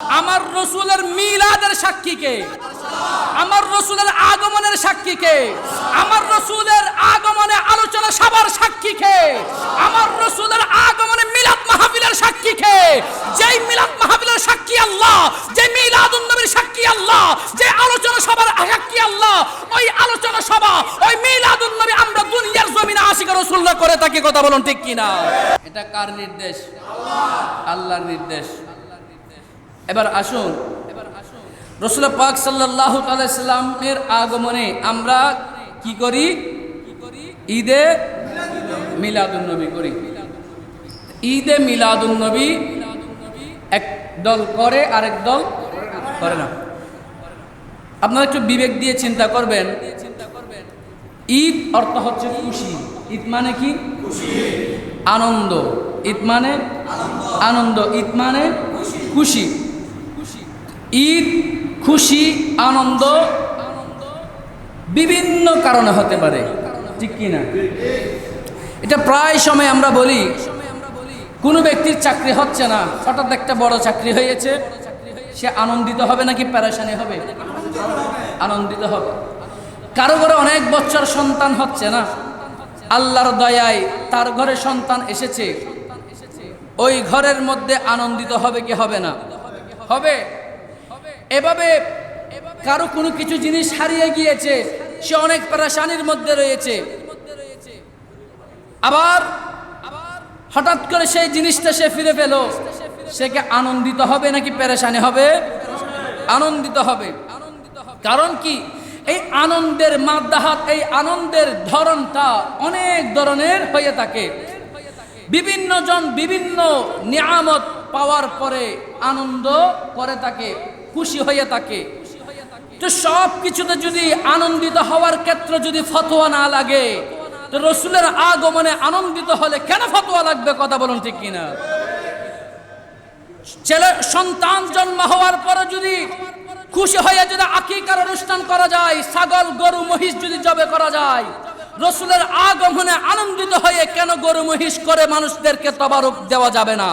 আমার রসুলের মিলাদের সাক্ষীকে আমার রসুলের আগমনের সাক্ষীকে আমার রসুলের আগমনে আলোচনা সবার সাক্ষীকে আমার রসুলের আগমনে মিলাদ মাহফিলের সাক্ষীকে যেই মিলাদ মাহফিলের সাক্ষী আল্লাহ যে মিলাদুন নবীর সাক্ষী আল্লাহ যে আলোচনা সবার সাক্ষী আল্লাহ, ওই আলোচনা সভা, ওই মিলাদুন নবী আমরা দুনিয়ার জমিনে আশিক রসুল্লাহ করে থাকি, কথা বলুন ঠিক কিনা? এটা কার নির্দেশ? আল্লাহর নির্দেশ। এবার আসুন। রসুল পাক সাল্লাহ তালামের আগমনে আমরা কি করি? ঈদে মিলাদুন্নবী করি। ঈদে মিলাদুন্নবী এক দল করে, আরেক দল করে না। আপনারা একটু বিবেক দিয়ে চিন্তা করবেন। ঈদ অর্থ হচ্ছে খুশি। ঈদ মানে কি? আনন্দ। ঈদ মানে? আনন্দ। ঈদ মানে? খুশি। ঈদ, খুশি, আনন্দ বিভিন্ন কারণে হতে পারে। ঠিক কি না? এটা প্রায় সময় আমরা বলি, কোনো ব্যক্তির চাকরি হচ্ছে না, হঠাৎ একটা বড় চাকরি হয়েছে, সে আনন্দিত হবে নাকি প্যারাসানি হবে? আনন্দিত হবে। কারও ঘরে অনেক বছর সন্তান হচ্ছে না, আল্লাহর দয়ায় তার ঘরে সন্তান এসেছে, ওই ঘরের মধ্যে আনন্দিত হবে কি হবে না? হবে। এভাবে কারও কোনো কিছু জিনিস হারিয়ে গিয়েছে, সে অনেক পেরেশানির মধ্যে রয়েছে। আবার হঠাৎ করে সেই জিনিসটা সে ফিরে পেল। সে কি আনন্দিত হবে নাকি পেরেশানি হবে? আনন্দিত হবে। কারণ কি? এই আনন্দের মাদ্দাহাত এই আনন্দের ধরনটা অনেক ধরনের হয়ে থাকে। বিভিন্ন জন বিভিন্ন নিয়ামত পাওয়ার পরে আনন্দ করে থাকে। খুশি হয়ে থাকে। তো সব কিছুতে যদি আনন্দিত হওয়ার ক্ষেত্রে যদি ফতোয়া না লাগে, তো রসুলের আগমনে আনন্দিত হলে কেন ফতোয়া লাগবে কথা বলুন ঠিক কিনা? ছেলে, সন্তান জন্ম হওয়ার পরে যদি খুশি হয়ে যদি আকিকার অনুষ্ঠান করা যায়, ছাগল, গরু, মহিষ যদি জবে করা যায়, রসুলের আগমনে আনন্দিত হয়ে কেন গরু, মহিষ করে মানুষদেরকে তবারক দেওয়া যাবে না?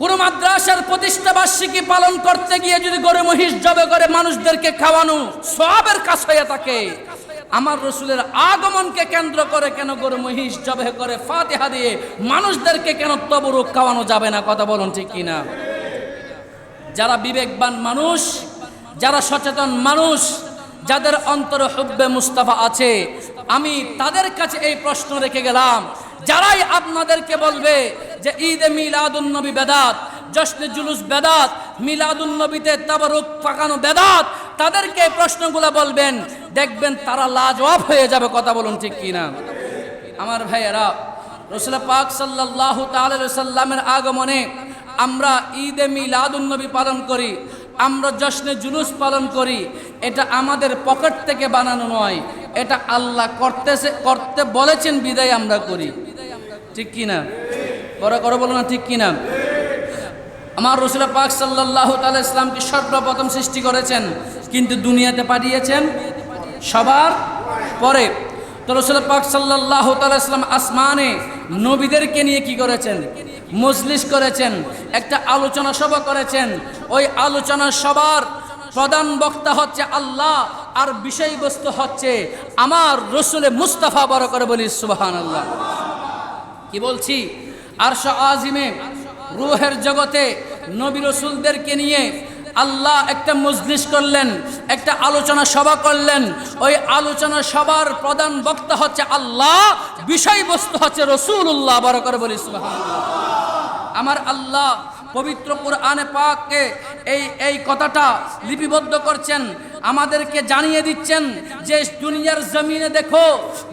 কোন মাদ্রাসার প্রতিষ্ঠা বার্ষিকী পালন করতে গিয়ে যদি গরু মহিষ জবে করে মানুষদেরকে খাওয়ানো সবের কাজ হয়ে থাকে, আমার রসুলের আগমনকে কেন্দ্র করে কেন গরু মহিষ জবে করে ফাতেহা দিয়ে মানুষদেরকে কেন তবরুক খাওয়ানো যাবে না? কথা বলুন ঠিক কিনা? যারা বিবেকবান মানুষ, যারা সচেতন মানুষ, যাদের অন্তরে হুব্বে মুস্তাফা আছে, আমি তাদের কাছে এই প্রশ্ন রেখে গেলাম। যারাই আপনাদেরকে বলবে যে ঈদে মিলাদুন্নবী বেদাত, জশ্নে জুলুস বেদাত মিলাদুন্নবীতে তাবারুক পাকানো বেদাত, তাদেরকে প্রশ্নগুলো বলবেন, দেখবেন তারা লাজবাব হয়ে যাবে, কথা বলুন ঠিক কিনা। আমার ভাইয়েরা, রসুল পাক সাল্লাহ সাল্লামের আগমনে আমরা ঈদে মিলাদুন্নবী পালন করি, আমরা জশ্নে জুলুস পালন করি, এটা আমাদের পকেট থেকে বানানো নয়, এটা আল্লাহ করতেছে, করতে বলেছেন, বিদায় আমরা করি। ঠিক কিনা? বড় করে বলো না ঠিক কিনা? আমার রসুল পাক সাল্লাহ তালা ইসলামকে সর্বপ্রথম সৃষ্টি করেছেন, কিন্তু দুনিয়াতে পাঠিয়েছেন সবার পরে। তো রসুল পাক সাল্লাহ তালা ইসলাম আসমানে নবীদেরকে নিয়ে কি করেছেন? মজলিস করেছেন, একটা আলোচনা সভা করেছেন। ওই আলোচনা সবার প্রধান বক্তা হচ্ছে আল্লাহ, আর বিষয়বস্তু হচ্ছে আমার রসুলে মুস্তাফা, বড় করে বলি সুবাহান আল্লাহ কি বলছি? আরশ আজিমে রুহের জগতে নবী রসুলদেরকে নিয়ে আল্লাহ একটা মজলিস করলেন, একটা আলোচনা সভা করলেন। ওই আলোচনা সভার প্রধান বক্তা হচ্ছে আল্লাহ, বিষয়বস্তু হচ্ছে রসুল্লাহ বড় করে বলি, সুবহানাল্লাহ। আমার আল্লাহ পবিত্র কোরআনে পাককে এই এই কথাটা লিপিবদ্ধ করছেন। আমাদেরকে জানিয়ে দিচ্ছেন যে দুনিয়ার জমিনে দেখো,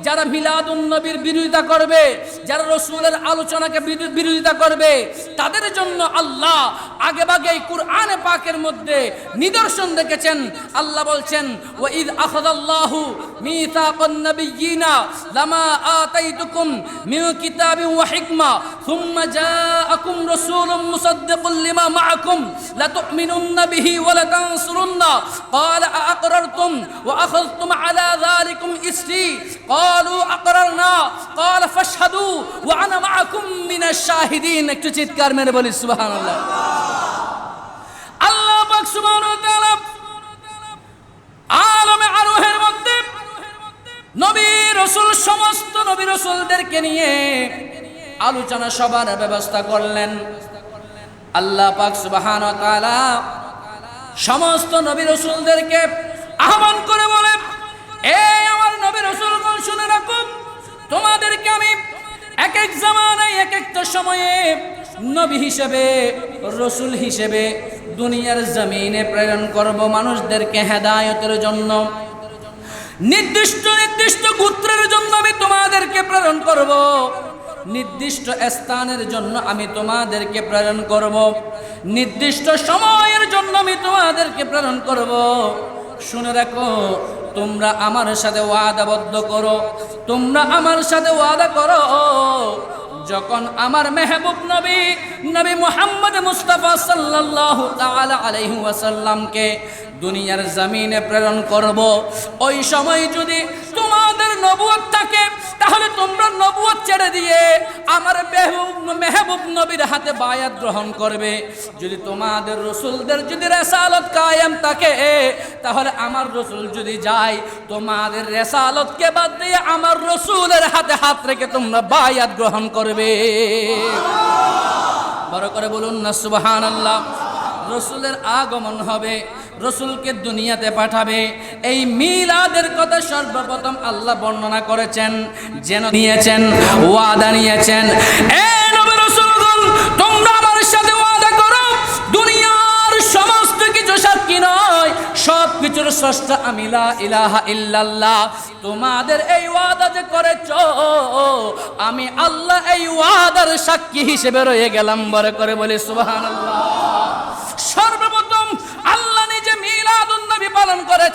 যারা মিলাদ নবীর বিরোধিতা করবে, যারা রসুলের আলোচনাকে বিরোধিতা করবে, তাদের জন্য আল্লাহ আগে আগেভাগেই কুরআন পাকের মধ্যে নিদর্শন দেখেছেন আল্লাহ বলছেন ওয়াইদ আখাদাল্লাহু মিসাকান নাবিয়িনা লামা আতাইতুকুম মিন কিতাবিন ওয়া হিকমা থুম্মা জাআকুম রাসূলুম মুসাদ্দিকুল লিমা মাআকুম লাতুমিনুন্না বিহি ওয়া লাতানসুরুন্না ক্বালা أقررتم وأخذتم على ذلكم إسري قالوا أقررنا قال فاشهدوا وأنا معكم من الشاهدين একটু চিৎকার মেরে বলি, সুবহানাল্লাহ। আল্লাহ পাক সুবহানাহু ওয়া তাআলা আলমে আরোহের মধ্যে নবী রাসূল, সমস্ত নবী রাসূলদেরকে নিয়ে আলোচনা সভার ব্যবস্থা করলেন। আল্লাহ পাক সুবহানাহু ওয়া তাআলা সমস্ত নবী রসুলদেরকে আহ্বান করে বলে, এই আমার নবী রসুলগণ, শুনে রাখুন তোমাদেরকে আমি এক এক জামানায় এক একটা সময়ে নবী হিসেবে, রসুল হিসেবে দুনিয়ার জমিনে প্রেরণ করব মানুষদেরকে হেদায়তের জন্য। নির্দিষ্ট নির্দিষ্ট গোত্রের জন্য আমি তোমাদেরকে প্রেরণ করব। নির্দিষ্ট স্থানের জন্য আমি তোমাদেরকে প্রেরণ করব। নির্দিষ্ট সময়ের জন্য আমি তোমাদেরকে প্রেরণ করব। শুনে রাখো, তোমরা আমার সাথে ওয়াদাবদ্ধ করো। তোমরা আমার সাথে ওয়াদা করো। যখন আমার মেহবুব নবী নবী মোহাম্মদ মুস্তাফা তাআলা আলাইহি ওয়াসাল্লামকে দুনিয়ার জমিনে প্রেরণ করব, ওই সময় যদি তোমাদের নবুয়ত থাকে, তাহলে তোমরা নবুয়ত ছেড়ে দিয়ে আমার মেহবুব নবীর হাতে বায়াত গ্রহণ করবে। যদি তোমাদের রসুলদের যদি রেসালত কায়েম থাকে, তাহলে আমার রসুল যদি যায়, তোমাদের রেসালতকে বাদ দিয়ে আমার রসুলের হাতে হাত রেখে তোমরা বায়াত গ্রহণ করবে। বড় করে বলুন না সুবাহান আল্লাহ রসুলের আগমন হবে রসুলকে দুনিয়াতে পাঠাবে। এই মিলাদের কথা সর্বপ্রথম আল্লাহ বর্ণনা করেছেন যেন নিয়েছেন, ওয়াদা নিয়েছেন। তোমরা দুনিয়ার সমস্ত কিছু সাক্ষী নয়, সব কিছুর স্রষ্টা আমিলা ইলাহা ইল্লাল্লাহ। তোমাদের এই ওয়াদা যে করেছ, আমি আল্লাহ এই ওয়াদার সাক্ষী হিসেবে রয়ে গেলাম বলে করে বলি, সুবহানাল্লাহ।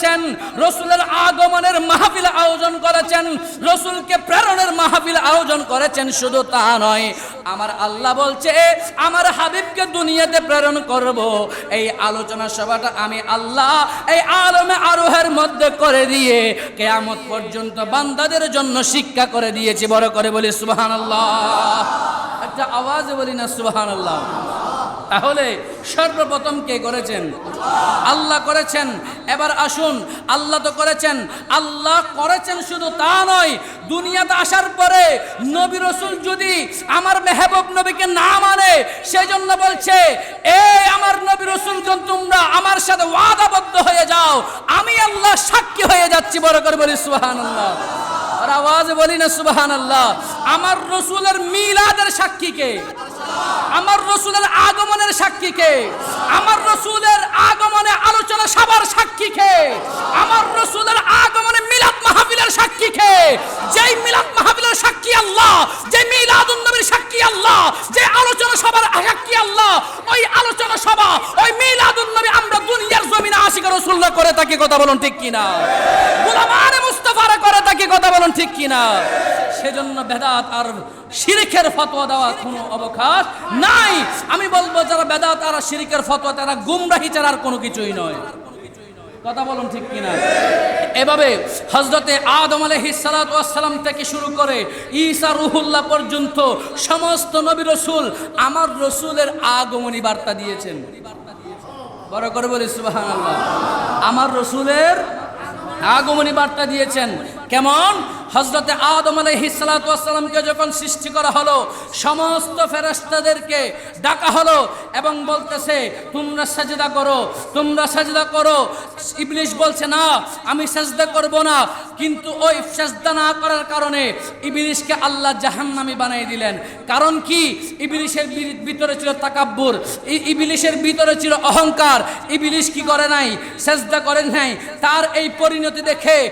করেছেন, রসুলের আগমনের মাহফিল আয়োজন করেছেন, রসুলকে প্রেরণের মাহফিল আয়োজন করেছেন, শুধু তা নয়, আমার আল্লাহ বলছে, আমার হাবিবকে দুনিয়াতে প্রেরণ করব। এই আলোচনা সভাটা আমি আল্লাহ এই আলমে আরোহের মধ্যে করে দিয়ে কেয়ামত পর্যন্ত বান্দাদের জন্য শিক্ষা করে দিয়েছি। বড় করে বলি সুবাহান একটা আওয়াজে বলি না সুবাহান তাহলে সর্বপ্রথম কে করেছেন? আল্লাহ করেছেন। এবার আসুন, আল্লাহ তো করেছেন। আল্লাহ করেছেন শুধু তা নয়, দুনিয়াতে আসার পরে নবী রসুল যদি আমার মেহবুব নবীকে না মানে সেই জন্য বলছে, এ আমার নবী রসুল তোমরা আমার সাথে ওয়াদাবদ্ধ হয়ে যাও। আমি আল্লাহ সাক্ষী হয়ে যাচ্ছি। বড় করে বলি সুবাহান আল্লাহ আর আওয়াজ বলি না সুবাহান আল্লাহ আমার রসুলের মিলাদের সাক্ষী কে? আমার রসুলের আগমনের সাক্ষী কে? আমার রসুলের আগমনে আলোচনা সবার সাক্ষী কে? আমার রসুলের আগমনে মিলাদ মাহফিলের সাক্ষী কে? যেই মিলাদ মাহফিলের সাক্ষী আল্লাহ যে মিলাদুন নবীর সাক্ষী আল্লাহ যে আলোচনা সবার সাক্ষী আল্লাহ, ওই আলোচনা সভা, ওই মিলাদুন নবী আমরা দুনিয়ার জমিনে আশিক রসুল্লাহ করে থাকি, কথা বলুন ঠিক কিনা? থাকি কথা বলুন ঠিক কিনা? সেজন্য বেদাত আর শিরিকের ফতোয়া দেওয়ার কোনো অবকাশ নাই। আমি বলব, যারা বেদাত আর শিরিকের ফতোয়া, তারা গুমরাহি ছাড়া আর কোনো কিছুই নয়। কথা বলুন ঠিক কিনা? এভাবে হজরতে আদম আলহিসালাম থেকে শুরু করে ঈসা রুহুল্লাহ পর্যন্ত সমস্ত নবী রসুল আমার রসুলের আগমনী বার্তা দিয়েছেন। বড় করে বলি আল্লাহ আমার রসুলের আগমনী বার্তা দিয়েছেন। কেমন? হজরতে আদম আলহিসালামকে যখন সৃষ্টি করা হলো, সমস্ত ফেরেস্তাদেরকে ডাকা হলো এবং বলতেছে, তোমরা সাজদা করো, তোমরা সাজদা করো। ইবলিশ বলছে, না, আমি সাজদা করব না। কিন্তু ওই সাজদা না করার কারণে ইবলিশকে আল্লাহ জাহান্নামি বানিয়ে দিলেন। কারণ কি? ইবলিশের ভিতরে ছিল তাকাব্বুর। ইবলিশের ভিতরে ছিল অহংকার। ইবলিশ কি করে নাই? সাজদা করেন নাই। তার এই পরিণতি দেখে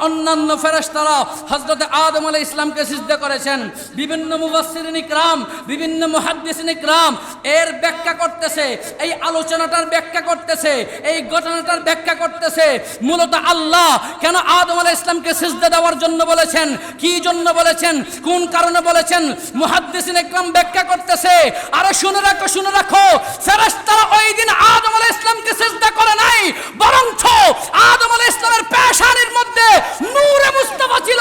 অন্যান্য অ- অন্যান্য ফেরেশতারা হযরত আদম আলাইহিস ইসলামকে সিজদা করেছেন। বিভিন্ন মুফাসসিরিন ইকরাম, বিভিন্ন মুহাদ্দিসিন ইকরাম এর ব্যাখ্যা করতেছে, এই আলোচনাটার ব্যাখ্যা করতেছে, এই ঘটনাটার ব্যাখ্যা করতেছে। মূলত আল্লাহ কেন আদম আলাইহিস ইসলামকে সিজদা দেওয়ার জন্য বলেছেন? কি জন্য বলেছেন? কোন কারণে বলেছেন? মুহাদ্দিসিন ইকরাম ব্যাখ্যা করতেছে, আরে শুনে রাখো শুনে রাখো, ফেরেশতারা ওই দিন আদম আলাইহিস ইসলামকে সিজদা করে নাই, বরঞ্চ আদম আলাইহিস ইসলামের পেশানির মধ্যে নূরে মুস্তাফা ছিল।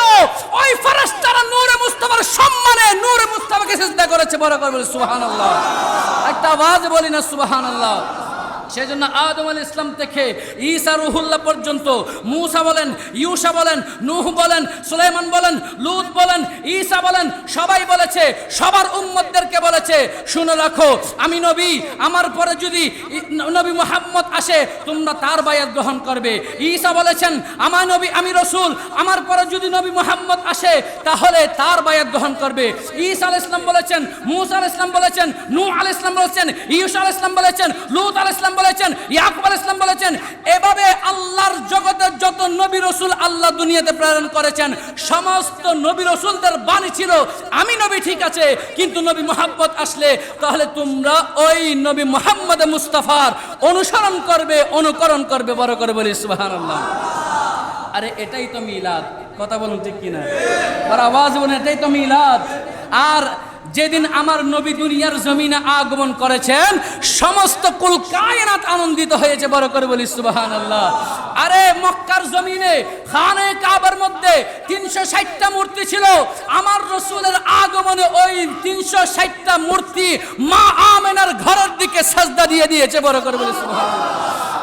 ওই ফেরেশতারা নূরে মুস্তাফার সম্মানে নূরে মুস্তাফাকে সিজদা করেছে, বড় করে বলি, সুবহানাল্লাহ। একটা আওয়াজ বলি না, সুবহানাল্লাহ। সেজন্য আদম আল ইসলাম থেকে ঈসা রুহুল্লাহ পর্যন্ত মুসা বলেন, ইউসা বলেন, নূহ বলেন, সুলাইমান বলেন, লুত বলেন, ঈসা বলেন, সবাই বলেছে, সবার উম্মতদেরকে বলেছে, শুনে রাখো, আমি নবী, আমার পরে যদি নবী মোহাম্মদ আসে, তোমরা তার বায়াত গ্রহণ করবে। ঈসা বলেছেন, আমার নবী, আমি রসুল, আমার পরে যদি নবী মোহাম্মদ আসে, তাহলে তার বায়াত গ্রহণ করবে। ঈসা আল ইসলাম বলেছেন, মুসা আল ইসলাম বলেছেন, নূহ আল ইসলাম বলেছেন, ইউসা আল ইসলাম বলেছেন, লুত আল ইসলাম বলেছেন, ইয়াকুব আল ইসলাম বলেছেন, এভাবে আল্লাহর যত নবী রসুল আল্লাহ দুনিয়াতে প্রেরণ করেছেন, সমস্ত নবী রসুলদের বাণী ছিল, আমি নবী ঠিক আছে, কিন্তু নবী মোহাম্মদ আসলে, তাহলে তোমরা ওই নবী মোহাম্মদ মুস্তাফার অনুসরণ করবে, অনুকরণ করবে, বড় করে বলি, সুবহানাল্লাহ। আরে এটাই তো মিলাদ, কথা বলুন ঠিক কিনা? আর আওয়াজ বলুন, এটাই তো মিলাদ। আর যেদিন আমার নবী দুনিয়ার জমিনে আগমন করেছেন, সমস্ত কুল কায়নাত আনন্দিত হয়েছে, বড় করে বলি সুবাহান আল্লাহ আরে, মক্কার জমিনে, খানে কাবার মধ্যে তিনশো ষাটটা মূর্তি ছিল। আমার রসুলের আগমনে ওই তিনশো ষাটটা মূর্তি মা আমেনার ঘরের দিকে সাজদা দিয়ে দিয়েছে, বড় করে বলি, সুবহানাল্লাহ।